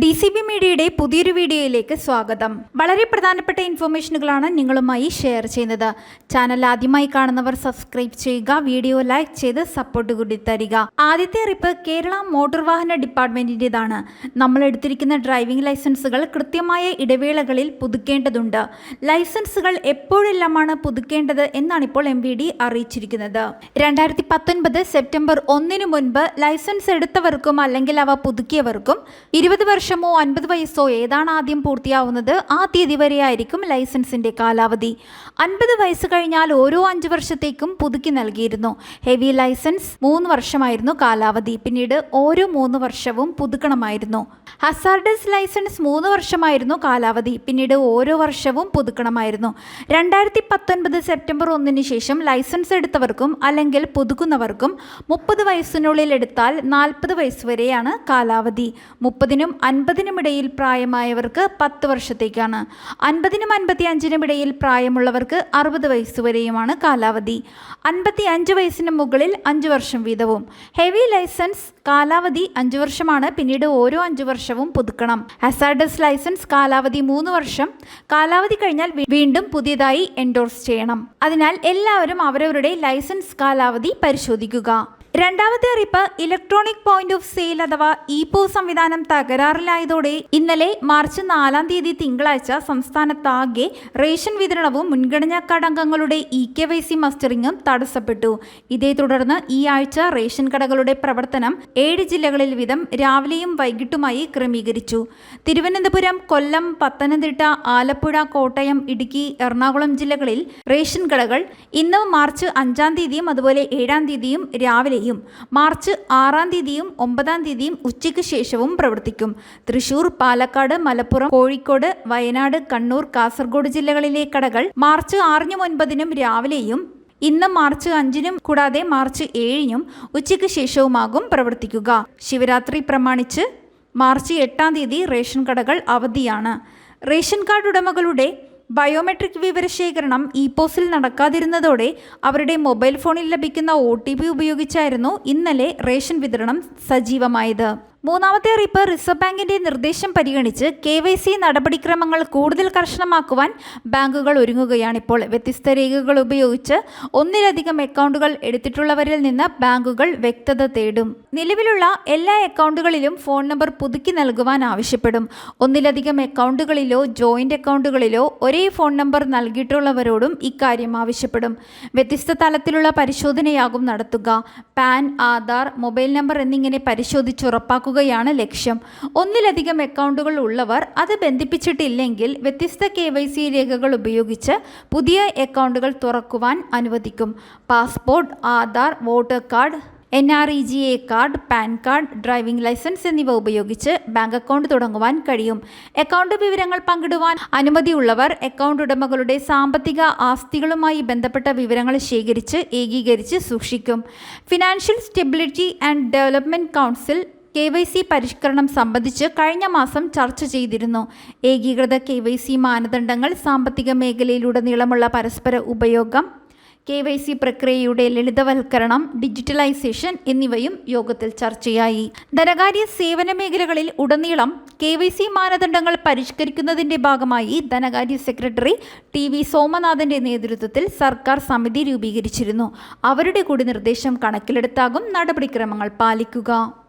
D C B മീഡിയയുടെ പുതിയൊരു വീഡിയോയിലേക്ക് സ്വാഗതം. വളരെ പ്രധാനപ്പെട്ട ഇൻഫോർമേഷനുകളാണ് നിങ്ങളുമായി ഷെയർ ചെയ്യുന്നത്. ചാനൽ ആദ്യമായി കാണുന്നവർ സബ്സ്ക്രൈബ് ചെയ്യുക വീഡിയോ ലൈക്ക് ചെയ്ത് സപ്പോർട്ട് കൂടി തരിക. ആദ്യത്തെ റിപ്പ് കേരള മോട്ടോർ വാഹന ഡിപ്പാർട്ട്മെന്റിന്റെതാണ് നമ്മൾ എടുത്തിരിക്കുന്ന ഡ്രൈവിംഗ് ലൈസൻസുകൾ കൃത്യമായ ഇടവേളകളിൽ പുതുക്കേണ്ടതുണ്ട്. ലൈസൻസുകൾ എപ്പോഴെല്ലാമാണ് പുതുക്കേണ്ടത് എന്നാണ് ഇപ്പോൾ എം വി ഡി അറിയിച്ചിരിക്കുന്നത്. രണ്ടായിരത്തി പത്തൊൻപത് സെപ്റ്റംബർ ഒന്നിനു മുൻപ് ലൈസൻസ് എടുത്തവർക്കും അല്ലെങ്കിൽ അവ പുതുക്കിയവർക്കും ഇരുപത് വർഷമോ അൻപത് വയസ്സോ ഏതാണ് ആദ്യം പൂർത്തിയാവുന്നത്? ആ തീയതി വരെയായിരിക്കും ലൈസൻസിന്റെ കാലാവധി. അൻപത് വയസ്സ് കഴിഞ്ഞാൽ ഓരോ അഞ്ച് വർഷത്തേക്കും പുതുക്കി നൽകിയിരുന്നു. ഹെവി ലൈസൻസ് മൂന്ന് വർഷമായിരുന്നു കാലാവധി. പിന്നീട് ഓരോ മൂന്ന് വർഷവും പുതുക്കണമായിരുന്നു. ഹസാർഡസ് ലൈസൻസ് മൂന്ന് വർഷമായിരുന്നു കാലാവധി. പിന്നീട് ഓരോ വർഷവും പുതുക്കണമായിരുന്നു. രണ്ടായിരത്തി പത്തൊൻപത് സെപ്റ്റംബർ ഒന്നിന് ശേഷം ലൈസൻസ് എടുത്തവർക്കും അല്ലെങ്കിൽ പുതുക്കുന്നവർക്കും മുപ്പത് വയസ്സിനുള്ളിൽ എടുത്താൽ നാൽപ്പത് വയസ്സ് വരെയാണ് കാലാവധി. മുപ്പതിനും അൻപതിനും ഇടയിൽ പ്രായമായവർക്ക് പത്ത് വർഷത്തേക്കാണ്. അൻപതിനും അൻപത്തി അഞ്ചിനുമിടയിൽ പ്രായമുള്ളവർക്ക് അറുപത് വയസ്സ് വരെയുമാണ് കാലാവധി. അൻപത്തി അഞ്ച് വയസ്സിന് മുകളിൽ അഞ്ച് വർഷം വീതവും. ഹെവി ലൈസൻസ് കാലാവധി അഞ്ച് വർഷമാണ്. പിന്നീട് ഓരോ അഞ്ച് വർഷവും പുതുക്കണം. ഹസാർഡസ് ലൈസൻസ് കാലാവധി മൂന്ന് വർഷം. കാലാവധി കഴിഞ്ഞാൽ വീണ്ടും പുതിയതായി എൻഡോഴ്സ് ചെയ്യണം. അതിനാൽ എല്ലാവരും അവരവരുടെ ലൈസൻസ് കാലാവധി പരിശോധിക്കുക. രണ്ടാമത്തെ അറിയിപ്പ് ഇലക്ട്രോണിക് പോയിന്റ് ഓഫ് സെയിൽ അഥവാ ഇ പോ സംവിധാനം തകരാറിലായതോടെ ഇന്നലെ മാർച്ച് നാലാം തീയതി തിങ്കളാഴ്ച സംസ്ഥാനത്താകെ റേഷൻ വിതരണവും മുൻഗണനാ അംഗങ്ങളുടെ ഇ കെ വൈ സി മസ്റ്ററിംഗും തടസ്സപ്പെട്ടു. ഇതേ തുടർന്ന് ഈ ആഴ്ച റേഷൻ കടകളുടെ പ്രവർത്തനം ഏഴ് ജില്ലകളിൽ വീതം രാവിലെയും വൈകിട്ടുമായി ക്രമീകരിച്ചു. തിരുവനന്തപുരം കൊല്ലം പത്തനംതിട്ട ആലപ്പുഴ കോട്ടയം ഇടുക്കി എറണാകുളം ജില്ലകളിൽ റേഷൻ കടകൾ ഇന്ന് മാർച്ച് അഞ്ചാം തീയതിയും അതുപോലെ ഏഴാം തീയതിയും രാവിലെയും മാർച്ച് ആറാം തീയതിയും ഒമ്പതാം തീയതിയും ഉച്ചയ്ക്ക് ശേഷവും പ്രവർത്തിക്കും. തൃശൂർ പാലക്കാട് മലപ്പുറം കോഴിക്കോട് വയനാട് കണ്ണൂർ കാസർഗോഡ് ജില്ലകളിലെ കടകൾ മാർച്ച് ആറിനും ഒൻപതിനും രാവിലെയും ഇന്ന് മാർച്ച് അഞ്ചിനും കൂടാതെ മാർച്ച് ഏഴിനും ഉച്ചയ്ക്ക് ശേഷവുമാകും പ്രവർത്തിക്കുക. ശിവരാത്രി പ്രമാണിച്ച് മാർച്ച് എട്ടാം തീയതി റേഷൻ കടകൾ അവധിയാണ്. റേഷൻ കാർഡ് ഉടമകളുടെ ബയോമെട്രിക് വിവരശേഖരണം ഇ പോസിൽ നടക്കാതിരുന്നതോടെ അവരുടെ മൊബൈൽ ഫോണിൽ ലഭിക്കുന്ന ഒ ഉപയോഗിച്ചായിരുന്നു ഇന്നലെ റേഷൻ വിതരണം സജീവമായത്. മൂന്നാമത്തെ അറിയിപ്പ് റിസർവ് ബാങ്കിന്റെ നിർദ്ദേശം പരിഗണിച്ച് കെ വൈ സി നടപടിക്രമങ്ങൾ കൂടുതൽ കർശനമാക്കുവാൻ ബാങ്കുകൾ ഒരുങ്ങുകയാണിപ്പോൾ വ്യത്യസ്ത രേഖകൾ ഉപയോഗിച്ച് ഒന്നിലധികം അക്കൗണ്ടുകൾ എടുത്തിട്ടുള്ളവരിൽ നിന്ന് ബാങ്കുകൾ വ്യക്തത തേടും. നിലവിലുള്ള എല്ലാ അക്കൗണ്ടുകളിലും ഫോൺ നമ്പർ പുതുക്കി നൽകുവാൻ ആവശ്യപ്പെടും. ഒന്നിലധികം അക്കൗണ്ടുകളിലോ ജോയിന്റ് അക്കൗണ്ടുകളിലോ ഒരേ ഫോൺ നമ്പർ നൽകിയിട്ടുള്ളവരോടും ഇക്കാര്യം ആവശ്യപ്പെടും. വ്യത്യസ്ത തലത്തിലുള്ള പരിശോധനയാകും നടത്തുക. പാൻ ആധാർ മൊബൈൽ നമ്പർ എന്നിങ്ങനെ പരിശോധിച്ചുറപ്പാക്കുകയാണ് ലക്ഷ്യം. ഒന്നിലധികം അക്കൗണ്ടുകൾ ഉള്ളവർ അത് ബന്ധിപ്പിച്ചിട്ടില്ലെങ്കിൽ വ്യത്യസ്ത കെ വൈ സി രേഖകൾ ഉപയോഗിച്ച് പുതിയ അക്കൗണ്ടുകൾ തുറക്കുവാൻ അനുവദിക്കും. Passport Aadhaar voter card N R E G A card PAN card driving licence എന്നിവ ഉപയോഗിച്ച് ബാങ്ക് അക്കൗണ്ട് തുടങ്ങുവാൻ കഴിയും. അക്കൗണ്ട് വിവരങ്ങൾ പങ്കിടുവാൻ അനുമതിയുള്ളവർ അക്കൗണ്ട് ഉടമകളുടെ സാമ്പത്തിക ആസ്തികളുമായി ബന്ധപ്പെട്ട വിവരങ്ങൾ ശേഖരിച്ച് ഏകീകരിച്ച് സൂക്ഷിക്കും. Financial stability and development council K Y C പരിഷ്കരണം സംബന്ധിച്ച് കഴിഞ്ഞ മാസം ചർച്ച ചെയ്തിരുന്നു. ഏകീകൃത കെ വൈ സി മാനദണ്ഡങ്ങൾ സാമ്പത്തിക മേഖലയിലുടനീളമുള്ള പരസ്പര ഉപയോഗം കെ വൈ സി പ്രക്രിയയുടെ ലളിതവൽക്കരണം ഡിജിറ്റലൈസേഷൻ എന്നിവയും യോഗത്തിൽ ചർച്ചയായി. ധനകാര്യ സേവന മേഖലകളിൽ ഉടനീളം കെ വൈ സി മാനദണ്ഡങ്ങൾ പരിഷ്കരിക്കുന്നതിന്റെ ഭാഗമായി ധനകാര്യ സെക്രട്ടറി ടി വി സോമനാഥന്റെ നേതൃത്വത്തിൽ സർക്കാർ സമിതി രൂപീകരിച്ചിരുന്നു. അവരുടെ കൂടി നിർദ്ദേശം കണക്കിലെടുത്താകും നടപടിക്രമങ്ങൾ പാലിക്കുക.